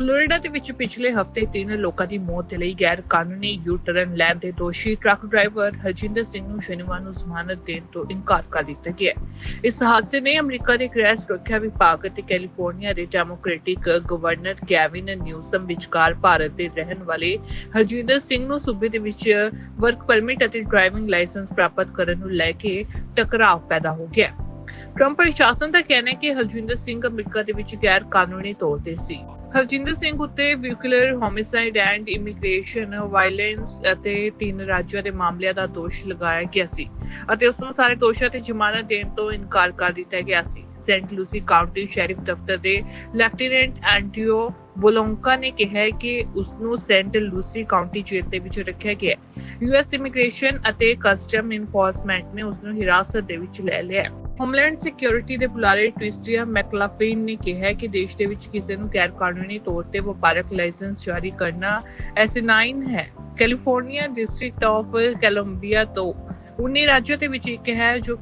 Florida ਦੇ ਵਿੱਚ ਪਿਛਲੇ ਹਫ਼ਤੇ ਤਿੰਨ ਲੋਕਾਂ ਦੀ ਮੌਤ ਦੇ ਲਈ ਗੈਰ ਕਾਨੂੰਨੀ ਯੂ ਟਰਨ ਲੈਣ ਦੇ ਦੋਸ਼ੀ ਟਰੱਕ ਡਰਾਈਵਰ ਹਰਜਿੰਦਰ ਸਿੰਘ ਨੂੰ ਸ਼ਨੀਵਾਰ ਨੂੰ ਜ਼ਮਾਨਤ ਦੇਣ ਤੋਂ ਇਨਕਾਰ ਕਰ ਦਿੱਤਾ ਗਿਆ ਇਸ ਹਾਦਸੇ ਨੇ ਅਮਰੀਕਾ ਦੇ ਗ੍ਰਹਿ ਸੁਰੱਖਿਆ ਵਿਭਾਗ ਅਤੇ ਕੈਲੀਫੋਰਨੀਆ ਦੇ ਡੈਮੋਕ੍ਰੈਟਿਕ ਗਵਰਨਰ ਕੈਵਿਨ ਨਿਊਸਮ ਵਿਚਕਾਰ ਭਾਰਤ ਦੇ ਰਹਿਣ ਵਾਲੇ ਹਰਜਿੰਦਰ ਸਿੰਘ ਨੂੰ ਸੂਬੇ ਦੇ ਵਿੱਚ ਵਰਕ ਪਰਮਿਟ ਅਤੇ ਡਰਾਈਵਿੰਗ ਲਾਇਸੈਂਸ ਪ੍ਰਾਪਤ ਕਰਨ ਨੂੰ ਲੈ ਕੇ ਟਕਰਾਅ ਪੈਦਾ ਹੋ ਗਿਆ ਟਰੰਪ ਪ੍ਰਸ਼ਾਸਨ ਦਾ ਕਹਿਣਾ ਹੈ ਕਿ ਹਰਜਿੰਦਰ ਸਿੰਘ ਅਮਰੀਕਾ ਦੇ ਵਿੱਚ ਗੈਰ ਕਾਨੂੰਨੀ ਤੌਰ ਤੇ ਸੀ। ਹਰਜਿੰਦਰ ਸਿੰਘ ਉੱਤੇ vehicular homicide and immigration violence ਅਤੇ ਤਿੰਨ ਰਾਜਾਂ ਦੇ ਮਾਮਲਿਆਂ ਦਾ ਦੋਸ਼ ਲਗਾਇਆ ਗਿਆ ਸੀ ਅਤੇ ਉਸ ਨੂੰ ਸਾਰੇ ਦੋਸ਼ਾਂ ਤੇ ਜ਼ਮਾਨਤ ਦੇਣ ਤੋਂ ਇਨਕਾਰ ਕਰ ਦਿੱਤਾ ਗਿਆ ਸੀ। ਸੈਂਟ ਲੂਸੀ ਕਾਉਂਟੀ ਸ਼ੈਰਿਫ ਦਫ਼ਤਰ ਦੇ ਲੈਫਟੀਨੈਂਟ ਐਂਟੀਓ ਬੋਲੋਂਕਾ ਨੇ ਕਿਹਾ ਕਿ ਉਸ ਨੂੰ ਸੈਂਟ ਲੂਸੀ ਕਾਉਂਟੀ ਜੇਲ੍ਹ ਦੇ ਵਿੱਚ ਰੱਖਿਆ ਗਿਆ ਹੈ। ਯੂਐਸ ਇਮੀਗ੍ਰੇਸ਼ਨ ਅਤੇ ਕਸਟਮ ਇਨਫੋਰਸਮੈਂਟ ਨੇ ਉਸ ਨੂੰ ਹਿਰਾਸਤ ਦੇ ਵਿੱਚ ਲੈ ਲਿਆ ਹੋਮਲੈਂਡ ਸਿਕਿਉਰਿਟੀ ਦੇ ਬੁਲਾਰੇ ਟ੍ਰਿਸਟੀਆ ਮੈਕਲਾਫਿਨ ਨੇ ਕਿਹਾ ਕਿ ਦੇਸ਼ ਦੇ ਵਿੱਚ ਕਿਸੇ ਨੂੰ ਗੈਰ ਕਾਨੂੰਨੀ ਤੌਰ ਤੇ ਵਪਾਰਕ ਲਾਇਸੈਂਸ ਜਾਰੀ ਕਰਨਾ ਐਸਿਨਾਈਨ ਹੈ। ਕੈਲੀਫੋਰਨੀਆ ਡਿਸਟ੍ਰਿਕਟ ਆਫ ਕੋਲੰਬੀਆ ਤੋਂ 19 ਰਾਜਾਂ ਦੇ ਵਿੱਚ ਇੱਕ ਹੈ ਜੋ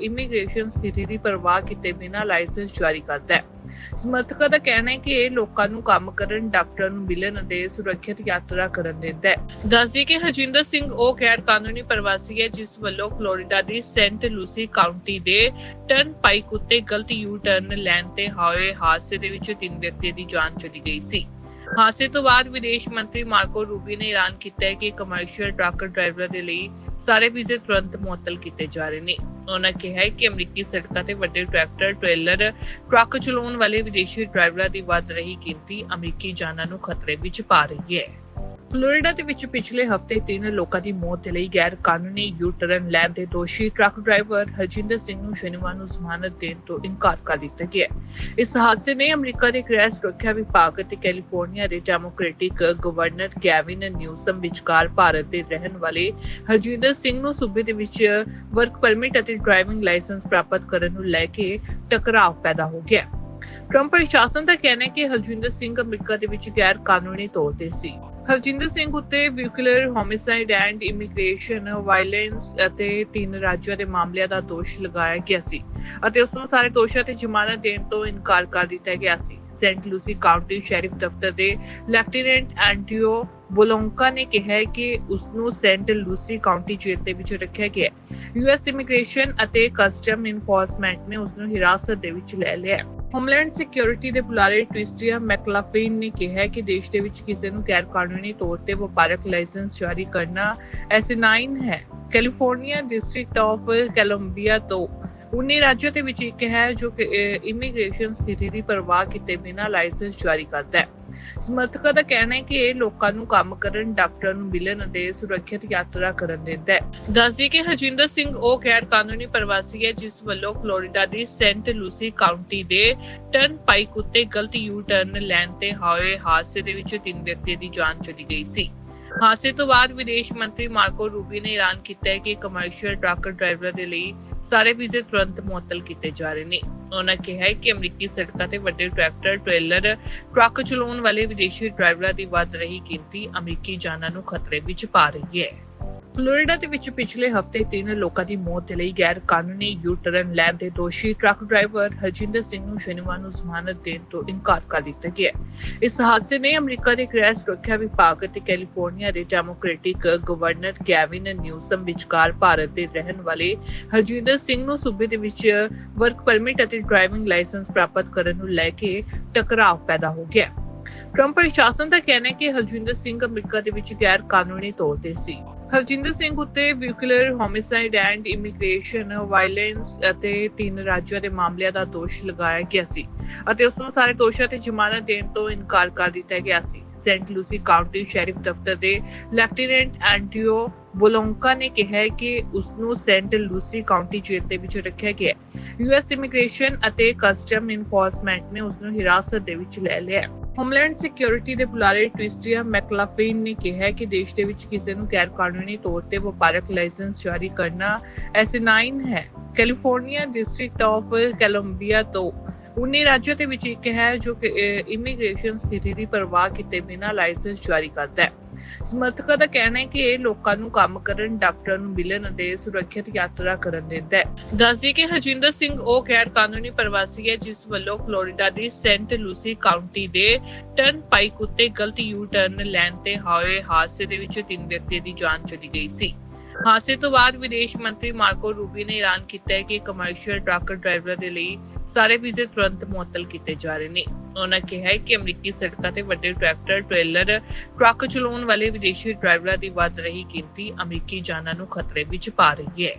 ਇਮੀਗ੍ਰੇਸ਼ਨ ਸਥਿਤੀ ਦੀ ਪਰਵਾਹ ਕੀਤੇ ਬਿਨਾਂ ਲਾਇਸੈਂਸ ਜਾਰੀ ਕਰਦਾ ਹੈ। ਸਮਰਥਕਾਂ ਦਾ ਕਹਿਣਾ ਹੈ ਕਿ ਇਹ ਲੋਕਾਂ ਨੂੰ ਕੰਮ ਕਰਨ, ਡਾਕਟਰ ਨੂੰ ਮਿਲਣ ਅਤੇ ਸੁਰੱਖਿਅਤ ਯਾਤਰਾ ਕਰਨ ਦਿੰਦਾ ਹੈ। ਦੱਸਦੀ ਕਿ ਹਰਜਿੰਦਰ ਸਿੰਘ ਉਹ ਗੈਰ ਕਾਨੂੰਨੀ ਪ੍ਰਵਾਸੀ ਹੈ, ਜਿਸ ਵੱਲੋਂ ਫਲੋਰੀਡਾ ਦੀ ਸੈਂਟ ਲੂਸੀ ਕਾਉਂਟੀ ਦੇ ਟਰਨ ਪਾਈਕ ਉੱਤੇ ਗਲਤ ਯੂ ਟਰਨ ਲੈਣ ਤੇ ਹੋਏ ਹਾਦਸੇ ਦੇ ਵਿੱਚ ਤਿੰਨ ਵਿਅਕਤੀਆਂ ਦੀ ਜਾਨ ਚਲੀ ਗਈ ਸੀ। ਹਾਦਸੇ ਤੋਂ ਬਾਅਦ ਵਿਦੇਸ਼ ਮੰਤਰੀ ਮਾਰਕੋ ਰੂਬੀ ਨੇ ਐਲਾਨ ਕੀਤਾ ਹੈ ਕਿ ਕਮਰਸ਼ੀਅਲ ਟਰੱਕ ਡਰਾਈਵਰਾਂ ਦੇ ਲਈ ਸਾਰੇ ਵੀਜ਼ੇ ਤੁਰੰਤ ਮੁਅੱਤਲ ਕੀਤੇ ਜਾ ਰਹੇ ਨੇ। ਉਹਨਾਂ ਕਿਹਾ ਹੈ ਕਿ ਅਮਰੀਕੀ ਸੜਕਾਂ ਤੇ ਵੱਡੇ ਟਰੈਕਟਰ, ਟ੍ਰੇਲਰ, ਟਰੱਕ ਚਲਾਉਣ ਵਾਲੇ ਵਿਦੇਸ਼ੀ ਡਰਾਈਵਰਾਂ ਦੀ ਵੱਧ ਰਹੀ ਗਿਣਤੀ ਅਮਰੀਕੀ ਜਾਨਾਂ ਨੂੰ ਖਤਰੇ ਵਿੱਚ ਪਾ ਰਹੀ ਹੈ। ਫਲੋਰੀਡਾ ਦੇ ਵਿੱਚ ਪਿਛਲੇ ਹਫ਼ਤੇ ਤਿੰਨ ਲੋਕਾਂ ਦੀ ਮੌਤ ਦੇ ਲਈ ਗੈਰ ਕਾਨੂੰਨੀ ਯੂ ਟਰਨ ਲੈਣ ਦੇ ਦੋਸ਼ੀ ਟਰੱਕ ਡਰਾਈਵਰ ਹਰਜਿੰਦਰ ਸਿੰਘ ਨੂੰ ਸ਼ਨੀਵਾਰ ਨੂੰ ਜ਼ਮਾਨਤ ਦੇਣ ਤੋਂ ਇਨਕਾਰ ਕਰ ਦਿੱਤਾ ਗਿਆ ਇਸ ਹਾਦਸੇ ਨੇ ਅਮਰੀਕਾ ਦੇ ਗ੍ਰਹਿ ਸੁਰੱਖਿਆ ਵਿਭਾਗ ਅਤੇ ਕੈਲੀਫੋਰਨੀਆ ਦੇ ਡੈਮੋਕ੍ਰੈਟਿਕ ਗਵਰਨਰ ਕੈਵਿਨ ਨਿਊਸਮ ਵਿਚਕਾਰ ਭਾਰਤ ਦੇ ਰਹਿਣ ਵਾਲੇ ਹਰਜਿੰਦਰ ਸਿੰਘ ਨੂੰ ਸੂਬੇ ਦੇ ਵਿੱਚ ਵਰਕ ਪਰਮਿਟ ਅਤੇ ਡਰਾਈਵਿੰਗ ਲਾਇਸੈਂਸ ਪ੍ਰਾਪਤ ਕਰਨ ਨੂੰ ਲੈ ਕੇ ਟਕਰਾਅ ਪੈਦਾ ਹੋ ਗਿਆ ਟਰੰਪ ਪ੍ਰਸ਼ਾਸਨ ਦਾ ਕਹਿਣਾ ਹੈ ਕਿ ਹਰਜਿੰਦਰ ਸਿੰਘ ਅਮਰੀਕਾ ਦੇ ਵਿੱਚ ਗੈਰ ਕਾਨੂੰਨੀ ਤੌਰ ਤੇ ਸੀ। ਹਰਜਿੰਦਰ ਸਿੰਘ ਉੱਤੇ vehicular homicide and immigration violence ਅਤੇ ਤਿੰਨ ਰਾਜਾਂ ਦੇ ਮਾਮਲਿਆਂ ਦਾ ਦੋਸ਼ ਲਗਾਇਆ ਗਿਆ ਸੀ ਅਤੇ ਉਸ ਨੂੰ ਸਾਰੇ ਦੋਸ਼ਾਂ ਤੇ ਜ਼ਮਾਨਤ ਦੇਣ ਤੋਂ ਇਨਕਾਰ ਕਰ ਦਿੱਤਾ ਗਿਆ ਸੀ। ਸੈਂਟ ਲੂਸੀ ਕਾਉਂਟੀ ਸ਼ੈਰਿਫ ਦਫ਼ਤਰ ਦੇ ਲੈਫਟੀਨੈਂਟ ਐਂਟੀਓ ਬੋਲੋਂਕਾ ਨੇ ਕਿਹਾ ਕਿ ਉਸ ਨੂੰ ਸੈਂਟ ਲੂਸੀ ਕਾਉਂਟੀ ਜੇਲ੍ਹ ਦੇ ਵਿੱਚ ਰੱਖਿਆ ਗਿਆ ਹੈ। ਯੂਐਸ ਇਮੀਗ੍ਰੇਸ਼ਨ ਅਤੇ ਕਸਟਮ ਇਨਫੋਰਸਮੈਂਟ ਨੇ ਉਸ ਨੂੰ ਹਿਰਾਸਤ ਦੇ ਵਿੱਚ ਲੈ ਲਿਆ ਹੋਮਲੈਂਡ ਸਿਕਿਉਰਿਟੀ ਦੇ ਬੁਲਾਰੇ ਟ੍ਰਿਸਟੀਆ ਮੈਕਲਾਫਿਨ ਨੇ ਕਿਹਾ ਕਿ ਦੇਸ਼ ਦੇ ਵਿੱਚ ਕਿਸੇ ਨੂੰ ਗੈਰ ਕਾਨੂੰਨੀ ਤੌਰ ਤੇ ਵਪਾਰਕ ਲਾਇਸੈਂਸ ਜਾਰੀ ਕਰਨਾ ਐਸਿਨਾਈਨ ਹੈ। ਕੈਲੀਫੋਰਨੀਆ ਡਿਸਟ੍ਰਿਕਟ ਆਫ ਕੋਲੰਬੀਆ ਤੋਂ 19 ਰਾਜਾਂ ਦੇ ਵਿੱਚ ਇੱਕ ਹੈ ਜੋ ਇਮੀਗ੍ਰੇਸ਼ਨ ਸਥਿਤੀ ਦੀ ਪਰਵਾਹ ਕੀਤੇ ਬਿਨਾਂ ਲਾਇਸੈਂਸ ਜਾਰੀ ਕਰਦਾ ਹੈ। ਸਮਰਥਕਾਂ ਦਾ ਕਹਿਣਾ ਹੈ ਕਿ ਇਹ ਲੋਕਾਂ ਨੂੰ ਕੰਮ ਕਰਨ, ਡਾਕਟਰ ਨੂੰ ਮਿਲਣ ਅਤੇ ਸੁਰੱਖਿਅਤ ਯਾਤਰਾ ਕਰਨ ਦਿੰਦਾ ਹੈ। ਦੱਸਦੀ ਕਿ ਹਰਜਿੰਦਰ ਸਿੰਘ ਉਹ ਗੈਰ ਕਾਨੂੰਨੀ ਪ੍ਰਵਾਸੀ ਹੈ, ਜਿਸ ਵੱਲੋਂ ਫਲੋਰੀਡਾ ਦੀ ਸੈਂਟ ਲੂਸੀ ਕਾਉਂਟੀ ਦੇ ਟਰਨ ਪਾਈਕ ਉੱਤੇ ਗਲਤ ਯੂ ਟਰਨ ਲੈਣ ਤੇ ਹੋਏ ਹਾਦਸੇ ਦੇ ਵਿੱਚ ਤਿੰਨ ਵਿਅਕਤੀਆਂ ਦੀ ਜਾਨ ਚਲੀ ਗਈ ਸੀ। ਹਾਦਸੇ ਤੋਂ ਬਾਅਦ ਵਿਦੇਸ਼ ਮੰਤਰੀ ਮਾਰਕੋ ਰੂਬੀ ਨੇ ਐਲਾਨ ਕੀਤਾ ਹੈ ਕਿ ਕਮਰਸ਼ੀਅਲ ਟਰੱਕ ਡਰਾਈਵਰਾਂ ਦੇ ਲਈ ਸਾਰੇ ਵੀਜ਼ੇ ਤੁਰੰਤ ਮੁਅੱਤਲ ਕੀਤੇ ਜਾ ਰਹੇ ਨੇ। ਉਹਨਾਂ ਕਿਹਾ ਹੈ ਕਿ ਅਮਰੀਕੀ ਸੜਕਾਂ ਤੇ ਵੱਡੇ ਟਰੈਕਟਰ, ਟ੍ਰੇਲਰ, ਟਰੱਕ ਚਲਾਉਣ ਵਾਲੇ ਵਿਦੇਸ਼ੀ ਡਰਾਈਵਰਾਂ ਦੀ ਵੱਧ ਰਹੀ ਗਿਣਤੀ ਅਮਰੀਕੀ ਜਾਨਾਂ ਨੂੰ ਖਤਰੇ ਵਿੱਚ ਪਾ ਰਹੀ ਹੈ। ਫਲੋਰੀਡਾ ਦੇ ਵਿੱਚ ਪਿਛਲੇ ਹਫ਼ਤੇ ਤਿੰਨ ਲੋਕਾਂ ਦੀ ਮੌਤ ਦੇ ਲਈ ਗੈਰ ਕਾਨੂੰਨੀ ਯੂ ਟਰਨ ਲੈਣ ਦੇ ਦੋਸ਼ੀ ਟਰੱਕ ਡਰਾਈਵਰ ਹਰਜਿੰਦਰ ਸਿੰਘ ਨੂੰ ਸ਼ਨੀਵਾਰ ਨੂੰ ਜ਼ਮਾਨਤ ਦੇਣ ਤੋਂ ਇਨਕਾਰ ਕਰ ਦਿੱਤਾ ਗਿਆ ਇਸ ਹਾਦਸੇ ਨੇ ਅਮਰੀਕਾ ਦੇ ਗ੍ਰਹਿ ਸੁਰੱਖਿਆ ਵਿਭਾਗ ਅਤੇ ਕੈਲੀਫੋਰਨੀਆ ਦੇ ਡੈਮੋਕ੍ਰੈਟਿਕ ਗਵਰਨਰ ਕੈਵਿਨ ਨਿਊਸਮ ਵਿਚਕਾਰ ਭਾਰਤ ਦੇ ਰਹਿਣ ਵਾਲੇ ਹਰਜਿੰਦਰ ਸਿੰਘ ਨੂੰ ਸੂਬੇ ਦੇ ਵਿੱਚ ਵਰਕ ਪਰਮਿਟ ਅਤੇ ਡਰਾਈਵਿੰਗ ਲਾਇਸੈਂਸ ਪ੍ਰਾਪਤ ਕਰਨ ਨੂੰ ਲੈ ਕੇ ਟਕਰਾਅ ਪੈਦਾ ਹੋ ਗਿਆ ਟਰੰਪ ਪ੍ਰਸ਼ਾਸਨ ਦਾ ਕਹਿਣਾ ਹੈ ਕਿ ਹਰਜਿੰਦਰ ਸਿੰਘ ਅਮਰੀਕਾ ਦੇ ਵਿੱਚ ਗੈਰ ਕਾਨੂੰਨੀ ਤੌਰ ਤੇ ਸੀ। ਹਰਜਿੰਦਰ ਸਿੰਘ ਉੱਤੇ vehicular homicide and immigration violence ਅਤੇ ਤਿੰਨ ਰਾਜਾਂ ਦੇ ਮਾਮਲਿਆਂ ਦਾ ਦੋਸ਼ ਲਗਾਇਆ ਗਿਆ ਸੀ ਅਤੇ ਉਸ ਨੂੰ ਸਾਰੇ ਦੋਸ਼ਾਂ ਤੇ ਜ਼ਮਾਨਤ ਦੇਣ ਤੋਂ ਇਨਕਾਰ ਕਰ ਦਿੱਤਾ ਗਿਆ ਸੀ। ਸੈਂਟ ਲੂਸੀ ਕਾਉਂਟੀ ਸ਼ੈਰਿਫ ਦਫ਼ਤਰ ਦੇ ਲੈਫਟੀਨੈਂਟ ਐਂਟੀਓ ਬੋਲੋਂਕਾ ਨੇ ਕਿਹਾ ਕਿ ਉਸ ਨੂੰ ਸੈਂਟ ਲੂਸੀ ਕਾਉਂਟੀ ਜੇਲ੍ਹ ਦੇ ਵਿੱਚ ਰੱਖਿਆ ਗਿਆ ਹੈ। ਯੂਐਸ ਇਮੀਗ੍ਰੇਸ਼ਨ ਅਤੇ ਕਸਟਮ ਇਨਫੋਰਸਮੈਂਟ ਨੇ ਉਸ ਨੂੰ ਹਿਰਾਸਤ ਦੇ ਵਿੱਚ ਲੈ ਲਿਆ ਹੋਮਲੈਂਡ ਸਿਕਿਉਰਿਟੀ ਦੇ ਬੁਲਾਰੇ ਟ੍ਰਿਸਟੀਆ ਮੈਕਲਾਫਿਨ ਨੇ ਕਿਹਾ ਕਿ ਦੇਸ਼ ਦੇ ਵਿੱਚ ਕਿਸੇ ਨੂੰ ਗੈਰ ਕਾਨੂੰਨੀ ਤੌਰ ਤੇ ਵਪਾਰਕ ਲਾਇਸੈਂਸ ਜਾਰੀ ਕਰਨਾ ਐਸਿਨਾਈਨ ਹੈ। ਕੈਲੀਫੋਰਨੀਆ ਡਿਸਟ੍ਰਿਕਟ ਆਫ ਕੋਲੰਬੀਆ ਤੋਂ 19 ਰਾਜਾਂ ਦੇ ਵਿੱਚ ਇੱਕ ਹੈ ਜੋ ਇਮੀਗ੍ਰੇਸ਼ਨ ਸਥਿਤੀ ਦੀ ਪਰਵਾਹ ਕੀਤੇ ਬਿਨਾਂ ਲਾਇਸੈਂਸ ਜਾਰੀ ਕਰਦਾ ਹੈ। ਸਮਰਥਕਾਂ ਦਾ ਕਹਿਣਾ ਹੈ ਕਿ ਇਹ ਲੋਕਾਂ ਨੂੰ ਕੰਮ ਕਰਨ, ਡਾਕਟਰ ਨੂੰ ਮਿਲਣ ਅਤੇ ਸੁਰੱਖਿਅਤ ਯਾਤਰਾ ਕਰਨ ਦਿੰਦਾ ਹੈ। ਦੱਸਦੀ ਕਿ ਹਰਜਿੰਦਰ ਸਿੰਘ ਉਹ ਗੈਰ ਕਾਨੂੰਨੀ ਪ੍ਰਵਾਸੀ ਹੈ, ਜਿਸ ਵੱਲੋਂ ਫਲੋਰੀਡਾ ਦੀ ਸੈਂਟ ਲੂਸੀ ਕਾਉਂਟੀ ਦੇ ਟਰਨ ਪਾਈਕ ਉੱਤੇ ਗਲਤ ਯੂ ਟਰਨ ਲੈਣ ਤੇ ਹੋਏ ਹਾਦਸੇ ਦੇ ਵਿੱਚ ਤਿੰਨ ਵਿਅਕਤੀਆਂ ਦੀ ਜਾਨ ਚਲੀ ਗਈ ਸੀ। ਹਾਦਸੇ ਤੋਂ ਬਾਅਦ ਵਿਦੇਸ਼ ਮੰਤਰੀ ਮਾਰਕੋ ਰੂਬੀ ਨੇ ਐਲਾਨ ਕੀਤਾ ਹੈ ਕਿ ਕਮਰਸ਼ੀਅਲ ਟਰੱਕ ਡਰਾਈਵਰਾਂ ਦੇ ਲਈ ਸਾਰੇ ਵੀਜ਼ੇ ਤੁਰੰਤ ਮੁਅੱਤਲ ਕੀਤੇ ਜਾ ਰਹੇ ਨੇ। ਉਹਨਾਂ ਕਿਹਾ ਕਿ ਅਮਰੀਕੀ ਸੜਕਾਂ ਤੇ ਵੱਡੇ ਟਰੈਕਟਰ, ਟ੍ਰੇਲਰ, ਟਰੱਕ ਚਲਾਉਣ ਵਾਲੇ ਵਿਦੇਸ਼ੀ ਡਰਾਈਵਰਾਂ ਦੀ ਵੱਧ ਰਹੀ ਗਿਣਤੀ ਅਮਰੀਕੀ ਜਾਨਾਂ ਨੂੰ ਖਤਰੇ ਵਿੱਚ ਪਾ ਰਹੀ ਹੈ।